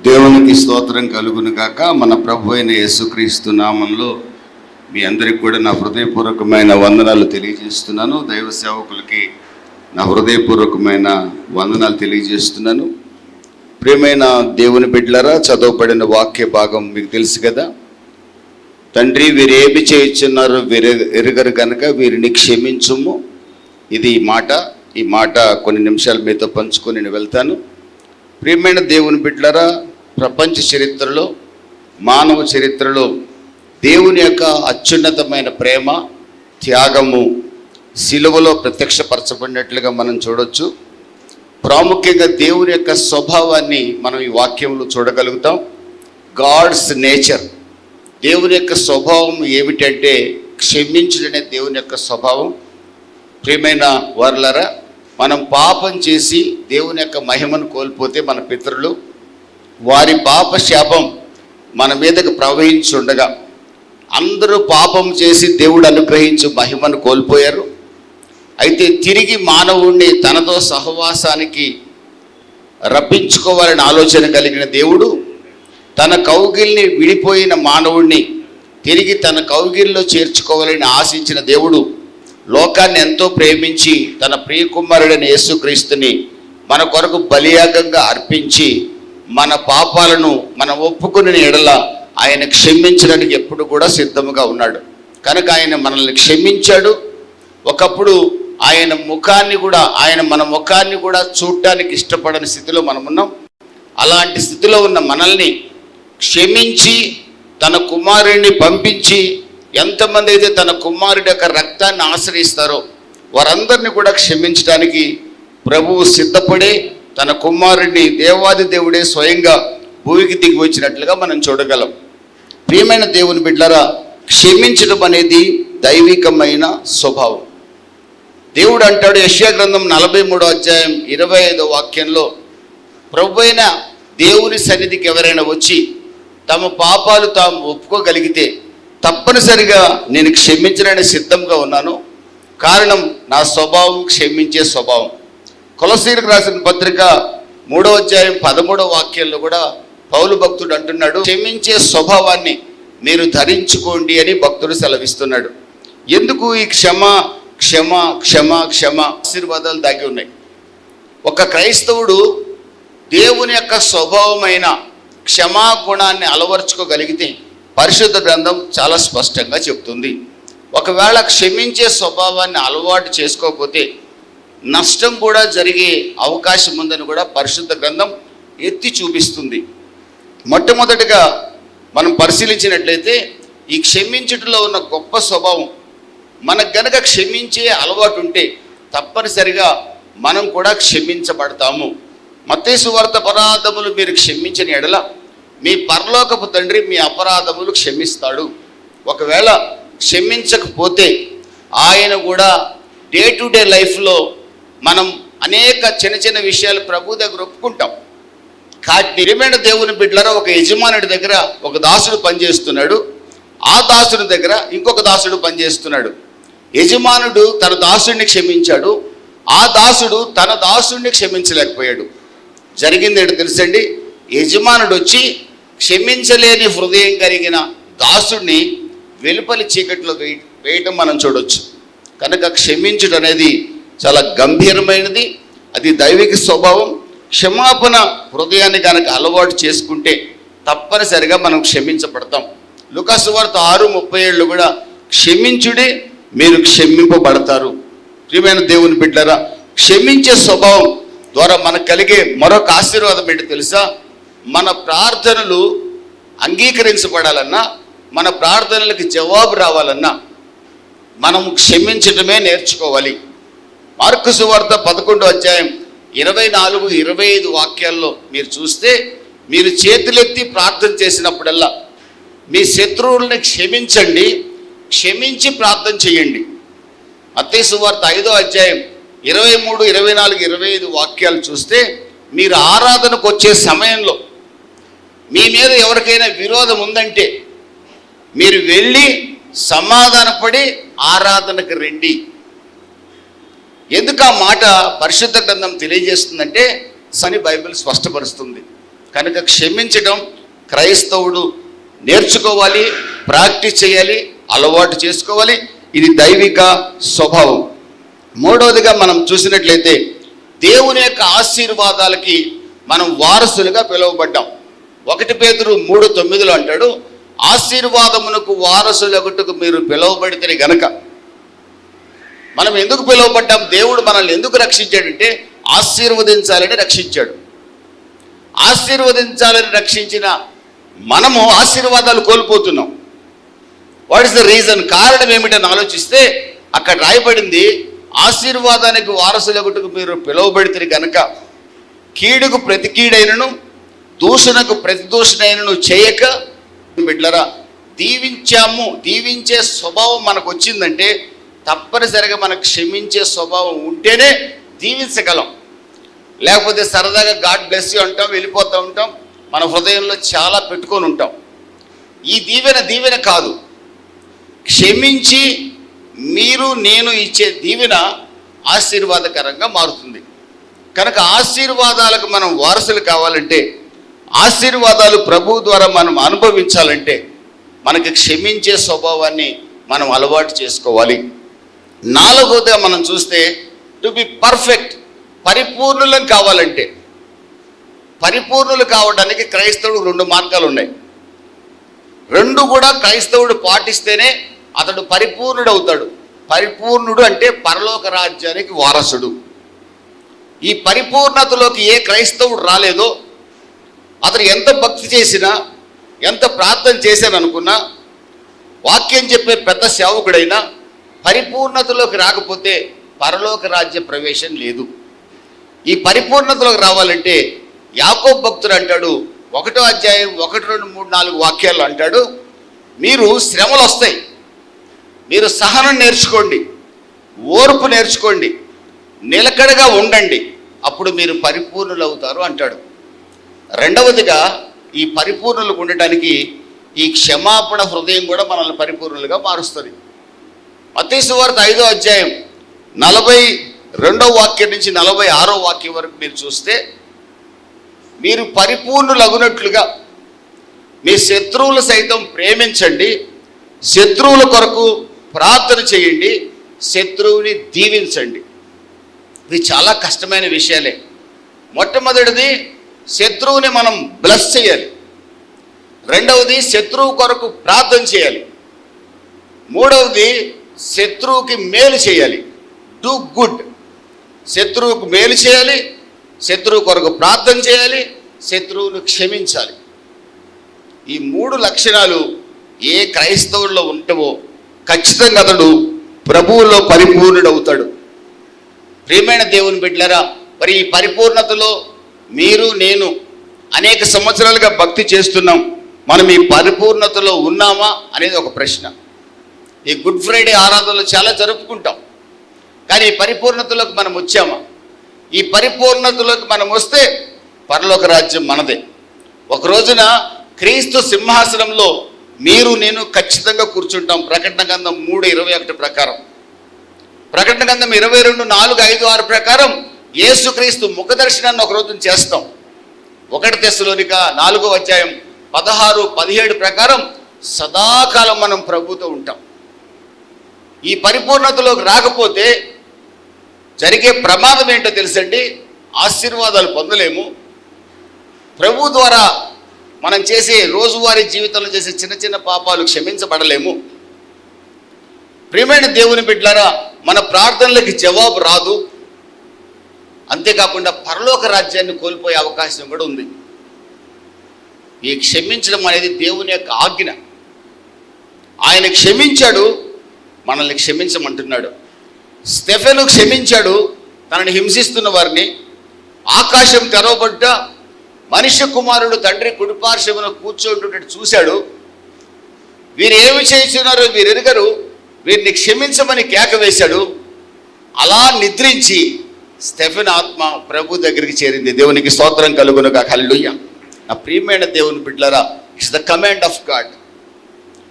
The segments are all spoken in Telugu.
దేవునికి స్తోత్రం కలుగును కాక మన ప్రభు అయిన యేసుక్రీస్తు నామంలో మీ అందరికి కూడా నా హృదయపూర్వకమైన వందనాలు తెలియజేస్తున్నాను. దైవ సేవకులకి నా హృదయపూర్వకమైన వందనాలు తెలియజేస్తున్నాను. ప్రియమైన దేవుని బిడ్డలరా చదవబడిన వాక్య భాగం మీకు తెలుసు కదా. తండ్రి వీరేమి ఏమి చేయించున్నారో వీరు కనుక వీరిని క్షమించుము. ఇది ఈ మాట. ఈ మాట కొన్ని నిమిషాలు మీతో పంచుకొని నేను వెళ్తాను. ప్రియమైన దేవుని బిడ్డలరా ప్రపంచ చరిత్రలో మానవ చరిత్రలో దేవుని యొక్క అత్యున్నతమైన ప్రేమ త్యాగము శిలువలో ప్రత్యక్షపరచబడినట్లుగా మనం చూడొచ్చు. ప్రాముఖ్యంగా దేవుని యొక్క స్వభావాన్ని మనం ఈ వాక్యంలో చూడగలుగుతాం. God's nature. దేవుని యొక్క స్వభావం ఏమిటంటే క్షమించడనే దేవుని యొక్క స్వభావం. ప్రియమైన వర్లరా మనం పాపం చేసి దేవుని యొక్క మహిమను కోల్పోతే మన పితరులు వారి పాప శాపం మన మీదకు ప్రవహించుండగా అందరూ పాపం చేసి దేవుడు అనుగ్రహించు మహిమను కోల్పోయారు. అయితే తిరిగి మానవుణ్ణి తనతో సహవాసానికి రప్పించుకోవాలని ఆలోచన కలిగిన దేవుడు తన కౌగిల్ని విడిపోయిన మానవుణ్ణి తిరిగి తన కౌగిల్లో చేర్చుకోవాలని ఆశించిన దేవుడు లోకాన్ని ఎంతో ప్రేమించి తన ప్రియకుమారుడైన యేసుక్రీస్తుని మన కొరకు బలియాగంగా అర్పించి మన పాపాలను మనం ఒప్పుకుని ఎడల ఆయన క్షమించడానికి ఎప్పుడు కూడా సిద్ధముగా ఉన్నాడు. కనుక ఆయన మనల్ని క్షమించాడు. ఒకప్పుడు ఆయన ముఖాన్ని కూడా ఆయన మన ముఖాన్ని కూడా చూడటానికి ఇష్టపడని స్థితిలో మనం ఉన్నాం. అలాంటి స్థితిలో ఉన్న మనల్ని క్షమించి తన కుమారుడిని పంపించి ఎంతమంది అయితే తన కుమారుడి యొక్క రక్తాన్ని ఆశ్రయిస్తారో వారందరినీ కూడా క్షమించడానికి ప్రభువు సిద్ధపడే తన కుమారుడిని దేవాది దేవుడే స్వయంగా భూమికి దిగి వచ్చినట్లుగా మనం చూడగలం. ప్రియమైన దేవుని బిడ్డరా క్షమించడం అనేది దైవికమైన స్వభావం. దేవుడు అంటాడు యశ్యా గ్రంథం నలభై మూడో అధ్యాయం ఇరవై ఐదో వాక్యంలో ప్రభు దేవుని సన్నిధికి ఎవరైనా వచ్చి తమ పాపాలు తాము ఒప్పుకోగలిగితే తప్పనిసరిగా నేను క్షమించడానికి సిద్ధంగా ఉన్నాను. కారణం నా స్వభావం క్షమించే స్వభావం. కొలసీలకు రాసిన పత్రిక మూడో అధ్యాయం పదమూడో వాక్యంలో కూడా పౌలు భక్తుడు అంటున్నాడు క్షమించే స్వభావాన్ని మీరు ధరించుకోండి అని భక్తుడు సెలవిస్తున్నాడు. ఎందుకు ఈ క్షమ క్షమ క్షమ క్షమ ఆశీర్వాదాలు దాగి ఉన్నాయి? ఒక క్రైస్తవుడు దేవుని యొక్క స్వభావమైన క్షమాగుణాన్ని అలవర్చుకోగలిగితే పరిశుద్ధ గ్రంథం చాలా స్పష్టంగా చెప్తుంది. ఒకవేళ క్షమించే స్వభావాన్ని అలవాటు చేసుకోకపోతే నష్టం కూడా జరిగే అవకాశం ఉందని కూడా పరిశుద్ధ గ్రంథం ఎత్తి చూపిస్తుంది. మొట్టమొదటిగా మనం పరిశీలించినట్లయితే ఈ క్షమించుటలో ఉన్న గొప్ప స్వభావం మనకు గనక క్షమించే అలవాటు ఉంటే తప్పనిసరిగా మనం కూడా క్షమించబడతాము. మతేసు వార్త పరాధములు మీరు క్షమించిన ఎడల మీ పరలోకపు తండ్రి మీ అపరాధములు క్షమిస్తాడు. ఒకవేళ క్షమించకపోతే ఆయన కూడా డే టు డే లైఫ్లో మనం అనేక చిన్న చిన్న విషయాలు ప్రభు దగ్గర ఒప్పుకుంటాం. కాటి నిజమైన దేవుని బిడ్డలరా ఒక యజమానుడి దగ్గర ఒక దాసుడు పనిచేస్తున్నాడు. ఆ దాసుడి దగ్గర ఇంకొక దాసుడు పనిచేస్తున్నాడు. యజమానుడు తన దాసుడిని క్షమించాడు. ఆ దాసుడు తన దాసుడిని క్షమించలేకపోయాడు. జరిగింది ఏంటో తెలుసండి? యజమానుడు వచ్చి క్షమించలేని హృదయం కలిగిన దాసుడిని వెలుపలి చీకట్లో వేయ వేయటం మనం చూడొచ్చు. కనుక క్షమించడం అనేది చాలా గంభీరమైనది. అది దైవిక స్వభావం. క్షమాపణ హృదయాన్ని కనుక అలవాటు చేసుకుంటే తప్పనిసరిగా మనం క్షమించబడతాం. లుకాసు వార్త ఆరు ముప్పై ఏళ్ళు కూడా క్షమించుడే మీరు క్షమింపబడతారు. ప్రియమైన దేవుని బిడ్డరా క్షమించే స్వభావం ద్వారా మనకు కలిగే మరొక ఆశీర్వాదం ఏంటి తెలుసా? మన ప్రార్థనలు అంగీకరించబడాలన్నా మన ప్రార్థనలకు జవాబు రావాలన్నా మనం క్షమించటమే నేర్చుకోవాలి. మార్కు సువార్త పదకొండో అధ్యాయం ఇరవై నాలుగు ఇరవై ఐదు వాక్యాల్లో మీరు చూస్తే మీరు చేతులెత్తి ప్రార్థన చేసినప్పుడల్లా మీ శత్రువుల్ని క్షమించండి క్షమించి ప్రార్థన చేయండి. మత్తయి సువార్త ఐదో అధ్యాయం ఇరవై మూడు ఇరవై నాలుగు ఇరవై ఐదు వాక్యాలు చూస్తే మీరు ఆరాధనకు వచ్చే సమయంలో మీ మీద ఎవరికైనా విరోధం ఉందంటే మీరు వెళ్ళి సమాధానపడి ఆరాధనకు రండి. ఎందుకు ఆ మాట పరిశుద్ధ గ్రంథం తెలియజేస్తుందంటే సని బైబిల్ స్పష్టపరుస్తుంది. కనుక క్షమించడం క్రైస్తవుడు నేర్చుకోవాలి ప్రాక్టీస్ చేయాలి అలవాటు చేసుకోవాలి. ఇది దైవిక స్వభావం. మూడవదిగా మనం చూసినట్లయితే దేవుని యొక్క ఆశీర్వాదాలకి మనం వారసులుగా పిలువబడ్డాం. ఒకటి పేదరు మూడు తొమ్మిదిలో అంటాడు ఆశీర్వాదమునకు వారసులగుటకు మీరు పిలువబడితే గనక. మనం ఎందుకు పిలువబడ్డాం? దేవుడు మనల్ని ఎందుకు రక్షించాడంటే ఆశీర్వదించాలని రక్షించాడు. ఆశీర్వదించాలని రక్షించిన మనము ఆశీర్వాదాలు కోల్పోతున్నాం. వాట్ ఇస్ ద రీజన్ కారణం ఏమిటని ఆలోచిస్తే అక్కడ రాయబడింది ఆశీర్వాదానికి వారసులగుటకు మీరు పిలువబడితే కనుక కీడుకు ప్రతి కీడైనను దూషణకు ప్రతి దూషణైనను చేయక బిడ్లరా దీవించాము దీవించే స్వభావం మనకు వచ్చిందంటే తప్పనిసరిగా మనకు క్షమించే స్వభావం ఉంటేనే దీవించగలం. లేకపోతే సరదాగా గాడ్ బ్లెస్ యూ అంటాం వెళ్ళిపోతూ ఉంటాం మన హృదయంలో చాలా పెట్టుకొని ఉంటాం. ఈ దీవెన దీవెన కాదు. క్షమించి మీరు నేను ఇచ్చే దీవెన ఆశీర్వాదకరంగా మారుతుంది. కనుక ఆశీర్వాదాలకు మనం వారసులు కావాలంటే ఆశీర్వాదాలు ప్రభు ద్వారా మనం అనుభవించాలంటే మనకి క్షమించే స్వభావాన్ని మనం అలవాటు చేసుకోవాలి. నాలుగోదే మనం చూస్తే టు బి పర్ఫెక్ట్ పరిపూర్ణులం కావాలంటే. పరిపూర్ణులు కావడానికి క్రైస్తవుడు రెండు మార్గాలు ఉన్నాయి. రెండు కూడా క్రైస్తవుడు పాటిస్తేనే అతడు పరిపూర్ణుడు అవుతాడు పరిపూర్ణుడు అంటే పరలోక రాజ్యానికి వారసుడు. ఈ పరిపూర్ణతలోకి ఏ క్రైస్తవుడు రాలేదో అతను ఎంత భక్తి చేసినా ఎంత ప్రార్థన చేశాను అనుకున్నా వాక్యం చెప్పే పెద్ద సేవకుడైనా పరిపూర్ణతలోకి రాకపోతే పరలోక రాజ్య ప్రవేశం లేదు. ఈ పరిపూర్ణతలోకి రావాలంటే యాకోబ్ భక్తుడు అంటాడు ఒకటో అధ్యాయం ఒకటి రెండు మూడు నాలుగు వాక్యాలు అంటాడు మీరు శ్రమలు వస్తాయి. మీరు సహనం నేర్చుకోండి. ఓర్పు నేర్చుకోండి. నిలకడగా ఉండండి. అప్పుడు మీరు పరిపూర్ణులు అవుతారు అంటాడు. రెండవదిగా ఈ పరిపూర్ణులకు ఉండటానికి ఈ క్షమాపణ హృదయం కూడా మనల్ని పరిపూర్ణులుగా మారుస్తుంది. మతీసు వార్త ఐదో అధ్యాయం నలభై రెండో వాక్యం నుంచి నలభై ఆరో వాక్యం వరకు మీరు చూస్తే మీరు పరిపూర్ణులగునట్లుగా మీ శత్రువులు సైతం ప్రేమించండి శత్రువుల కొరకు ప్రార్థన చేయండి శత్రువుని దీవించండి. ఇవి చాలా కష్టమైన విషయాలే. మొట్టమొదటిది శత్రువుని మనం బ్లస్ చేయాలి. రెండవది శత్రువు కొరకు ప్రార్థన చేయాలి. మూడవది శత్రువుకి మేలు చేయాలి. డూ గుడ్ శత్రువుకు మేలు చేయాలి శత్రువు కొరకు ప్రార్థన చేయాలి శత్రువును క్షమించాలి. ఈ మూడు లక్షణాలు ఏ క్రైస్తవుల్లో ఉంటావో ఖచ్చితంగా అతడు ప్రభువులో పరిపూర్ణుడవుతాడు. ప్రియమైన దేవుని బిడ్డలరా మరి ఈ పరిపూర్ణతలో మీరు నేను అనేక సంవత్సరాలుగా భక్తి చేస్తున్నాం. మనం ఈ పరిపూర్ణతలో ఉన్నామా అనేది ఒక ప్రశ్న. ఈ గుడ్ ఫ్రైడే ఆరాధనలు చాలా జరుపుకుంటాం. కానీ ఈ పరిపూర్ణతలోకి మనం వచ్చామా? ఈ పరిపూర్ణతలోకి మనం వస్తే పరలోక రాజ్యం మనదే. ఒక రోజున క్రీస్తు సింహాసనంలో మీరు నేను ఖచ్చితంగా కూర్చుంటాం. ప్రకటన గంధం మూడు ఇరవై ఒకటి ప్రకారం. ప్రకటన గంధం ఇరవై రెండు నాలుగు ఐదు ఆరు ప్రకారం యేసుక్రీస్తు ముఖ దర్శనాన్ని ఒక రోజు చేస్తాం. ఒకటి తెస్సులోనిక నాలుగో అధ్యాయం పదహారు పదిహేడు ప్రకారం సదాకాలం మనం ప్రభుతో ఉంటాం. ఈ పరిపూర్ణతలోకి రాకపోతే జరిగే ప్రమాదం ఏంటో తెలుసండి? ఆశీర్వాదాలు పొందలేము. ప్రభు ద్వారా మనం చేసే రోజువారీ జీవితంలో చేసే చిన్న చిన్న పాపాలు క్షమించబడలేము. ప్రియమైన దేవుని బిడ్డలారా మన ప్రార్థనలకి జవాబు రాదు. అంతేకాకుండా పరలోక రాజ్యాన్ని కోల్పోయే అవకాశం కూడా ఉంది. ఈ క్షమించడం అనేది దేవుని యొక్క ఆజ్ఞ. ఆయన క్షమించాడు మనల్ని క్షమించమంటున్నాడు. స్టెఫెను క్షమించాడు తనని హింసిస్తున్న వారిని. ఆకాశం తెరవబడ్డ మనిషి కుమారుడు తండ్రి కుడిపార్శ్వమున కూర్చోంటున్నట్టు చూశాడు. వీరు ఏమి చేస్తున్నారో వీరు ఎరుగరు వీరిని క్షమించమని కేక వేశాడు. అలా నిద్రించి స్టెఫెన్ ఆత్మ ప్రభు దగ్గరికి చేరింది. దేవునికి స్తోత్రం కలుగునుగా హల్లుయ్య నా ప్రియమైన దేవుని బిడ్డలరా it's the command of God.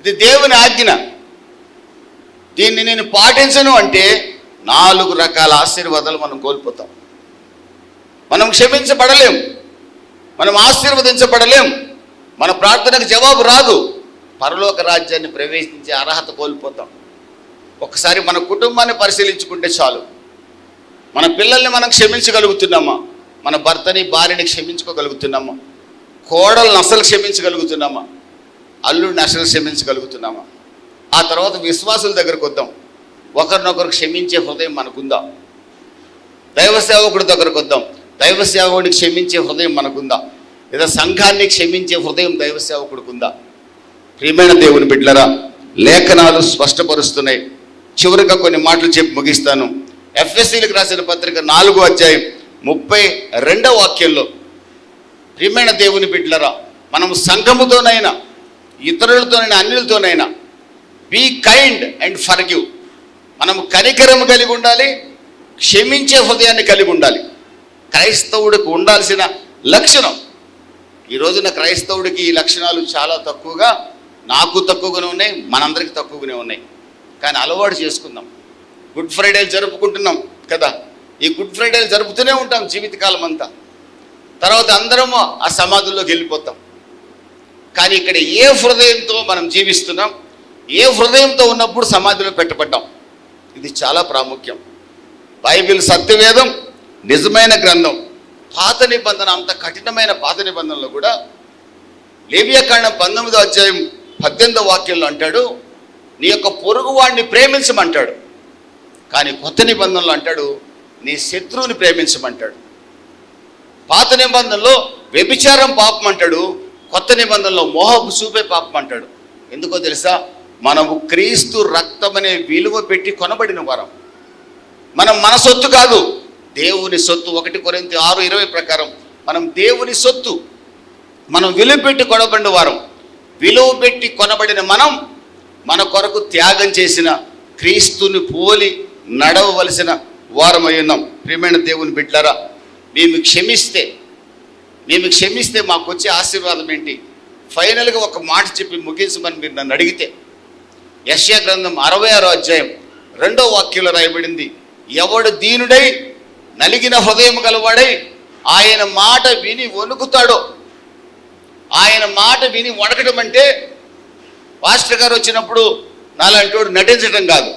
ఇది దేవుని ఆజ్ఞ. దీన్ని నేను పాటించను అంటే నాలుగు రకాల ఆశీర్వాదాలు మనం కోల్పోతాం. మనం క్షమించబడలేం. మనం ఆశీర్వదించబడలేం. మన ప్రార్థనకు జవాబు రాదు. పరలోక రాజ్యాన్ని ప్రవేశించే అర్హత కోల్పోతాం. ఒకసారి మన కుటుంబాన్ని పరిశీలించుకుంటే చాలు. మన పిల్లల్ని మనం క్షమించగలుగుతున్నామా? మన భర్తని భార్యని క్షమించుకోగలుగుతున్నామా? కోడలను అసలు క్షమించగలుగుతున్నామా? అల్లుడిని అసలు క్షమించగలుగుతున్నామా? ఆ తర్వాత విశ్వాసుల దగ్గరకు వద్దాం. ఒకరినొకరు క్షమించే హృదయం మనకుందా? దైవ సేవకుడి దగ్గరకు వద్దాం. దైవ సేవకుడిని క్షమించే హృదయం మనకుందా? లేదా సంఘాన్ని క్షమించే హృదయం దైవ సేవకుడికి ఉందా ప్రియమైన దేవుని బిడ్డలరా లేఖనాలు స్పష్టపరుస్తున్నాయి. చివరిగా కొన్ని మాటలు చెప్పి ముగిస్తాను. ఎఫ్ఎస్సీలకు రాసిన పత్రిక నాలుగో అధ్యాయం ముప్పై రెండవ వాక్యంలో ప్రియమైన దేవుని బిడ్డలరా మనం సంఘముతోనైనా ఇతరులతోనైనా అన్యులతోనైనా బీ కైండ్ అండ్ ఫర్గివ్ మనం కనికరం కలిగి ఉండాలి క్షమించే హృదయాన్ని కలిగి ఉండాలి. క్రైస్తవుడికి ఉండాల్సిన లక్షణం. ఈ రోజున క్రైస్తవుడికి ఈ లక్షణాలు చాలా తక్కువగా నాకు తక్కువగానే ఉన్నాయి మనందరికీ తక్కువగానే ఉన్నాయి. కానీ అలవాటు చేసుకుందాం. గుడ్ ఫ్రైడేలు జరుపుకుంటున్నాం కదా. ఈ గుడ్ ఫ్రైడేలు జరుపుతూనే ఉంటాం జీవితకాలం అంతా. తర్వాత అందరము ఆ సమాధుల్లోకి వెళ్ళిపోతాం. కానీ ఇక్కడ ఏ హృదయంతో మనం జీవిస్తున్నాం ఏ హృదయంతో ఉన్నప్పుడు సమాధిలో పెట్టబడ్డాం ఇది చాలా ప్రాముఖ్యం. బైబిల్ సత్యవేదం నిజమైన గ్రంథం పాత నిబంధన అంత కఠినమైన పాత నిబంధనలో కూడా లేవ్యకాండం పంతొమ్మిదో అధ్యాయం పద్దెనిమిదో వాక్యంలో అంటాడు నీ యొక్క పొరుగు వాడిని ప్రేమించమంటాడు. కానీ కొత్త నిబంధనలు అంటాడు నీ శత్రువుని ప్రేమించమంటాడు. పాత నిబంధనలో వ్యభిచారం పాపం అంటాడు కొత్త నిబంధనలో మోహపు చూపే పాపం అంటాడు ఎందుకో తెలుసా? మనము క్రీస్తు రక్తం అనే విలువ పెట్టి కొనబడిన వరం. మనం మన సొత్తు కాదు దేవుని సొత్తు ఒకటి కొరింత ఆరు ఇరవై ప్రకారం మనం దేవుని సొత్తు మనం విలువ పెట్టి కొనబడిన వారం. విలువ పెట్టి కొనబడిన మనం మన కొరకు త్యాగం చేసిన క్రీస్తుని పోలి నడవవలసిన వారమై ఉన్నాం ప్రియమైన దేవుని బిడ్డలారా మేము క్షమిస్తే మేము క్షమిస్తే మాకు వచ్చే ఆశీర్వాదం ఏంటి? ఫైనల్గా ఒక మాట చెప్పి ముగించమని మీరు నన్ను అడిగితే యశ్యా గ్రంథం అరవై ఆరో అధ్యాయం రెండో వాక్యంలో రాయబడింది ఎవడు దీనుడై నలిగిన హృదయం గలవాడై ఆయన మాట విని వణుకుతాడో ఆయన మాట విని వణకడం అంటే పాస్టర్ గారు వచ్చినప్పుడు నాలంటోడు నటించడం కాదు.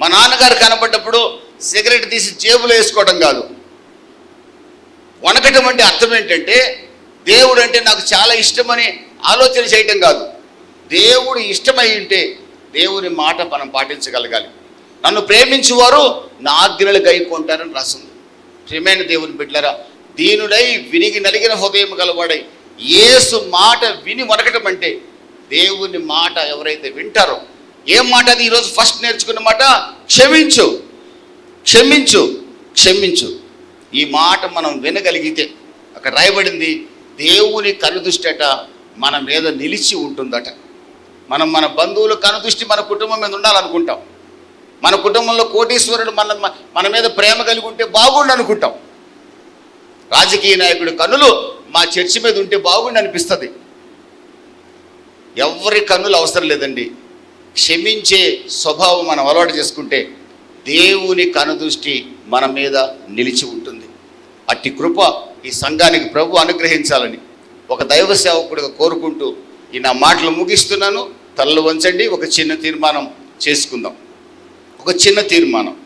మా నాన్నగారు కనపడ్డప్పుడు సిగరెట్ తీసి జేబులో వేసుకోవడం కాదు. వణకటం అంటే అర్థం ఏంటంటే దేవుడు అంటే నాకు చాలా ఇష్టమని ఆలోచన చేయటం కాదు. దేవుడు ఇష్టమై ఉంటే దేవుని మాట మనం పాటించగలగాలి. నన్ను ప్రేమించేవారు నా ఆజ్ఞలు గైకుంటారని రాసింది. ప్రియమైన దేవుని బిడ్డలరా దీనుడై వినిగి నలిగిన హృదయం గలవాడై యేసు మాట విని వనకటం అంటే దేవుని మాట ఎవరైతే వింటారో ఏం మాట అది? ఈరోజు ఫస్ట్ నేర్చుకున్న మాట క్షమించు. క్షమించు. క్షమించు. ఈ మాట మనం వినగలిగితే అక్కడ రాయబడింది దేవుని కనుదృష్టట మన మీద నిలిచి ఉంటుందట. మనం మన బంధువుల కనుదృష్టి మన కుటుంబం మీద ఉండాలనుకుంటాం. మన కుటుంబంలో కోటీశ్వరుడు మన మన మీద ప్రేమ కలిగి ఉంటే బాగుండు అనుకుంటాం. రాజకీయ నాయకుడి కన్నులు మా చర్చి మీద ఉంటే బాగుండు అనిపిస్తుంది. ఎవరి కన్నులు అవసరం లేదండి. క్షమించే స్వభావం మనం అలవాటు చేసుకుంటే దేవుని కనుదృష్టి మన మీద నిలిచి ఉంటుంది. అట్టి కృప ఈ సంఘానికి ప్రభు అనుగ్రహించాలని ఒక దైవ సేవకుడిగా కోరుకుంటూ ఈ నా మాటలు ముగిస్తున్నాను. తలలు వంచండి. ఒక చిన్న తీర్మానం చేసుకుందాం. ఒక చిన్న తీర్మానం.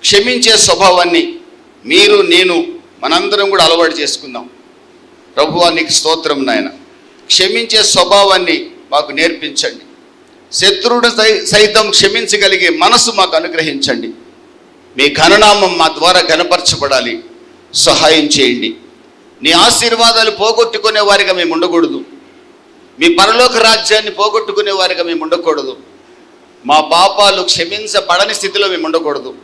క్షమించే స్వభావాన్ని మీరు నేను మనందరం కూడా అలవాటు చేసుకుందాం. ప్రభువానికి స్తోత్రం నాయన. క్షమించే స్వభావాన్ని మాకు నేర్పించండి. శత్రువుడు సై- సైతం క్షమించగలిగే మనసు మాకు అనుగ్రహించండి. మీ ఘననామం మా ద్వారా గనపరచబడాలి సహాయం చేయండి. నీ ఆశీర్వాదాలు పోగొట్టుకునే వారిగా మేము ఉండకూడదు. మీ పరలోక రాజ్యాన్ని పోగొట్టుకునే వారిగా మేము ఉండకూడదు. మా పాపాలు క్షమించబడని స్థితిలో మేము ఉండకూడదు.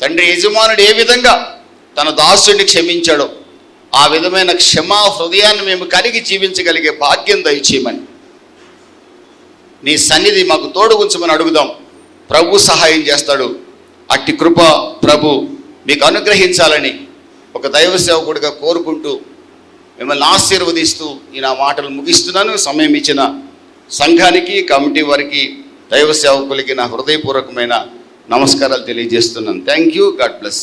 తండ్రి యజమానుడు ఏ విధంగా తన దాసుడిని క్షమించాడో ఆ విధమైన క్షమా హృదయాన్ని మేము కలిగి జీవించగలిగే భాగ్యం దయచేయమని. నీ సన్నిధి మాకు తోడు ఉంచమని అడుగుదాం. ప్రభు సహాయం చేస్తాడు. అట్టి కృప ప్రభు మీకు అనుగ్రహించాలని ఒక దైవ సేవకుడిగా కోరుకుంటూ మిమ్మల్ని ఆశీర్వదిస్తూ ఈ నా మాటలు ముగిస్తున్నాను. సమయం ఇచ్చిన సంఘానికి కమిటీ వారికి దైవ సేవకులకి నా హృదయపూర్వకమైన నమస్కారాలు తెలియజేస్తున్నాను. Thank you God bless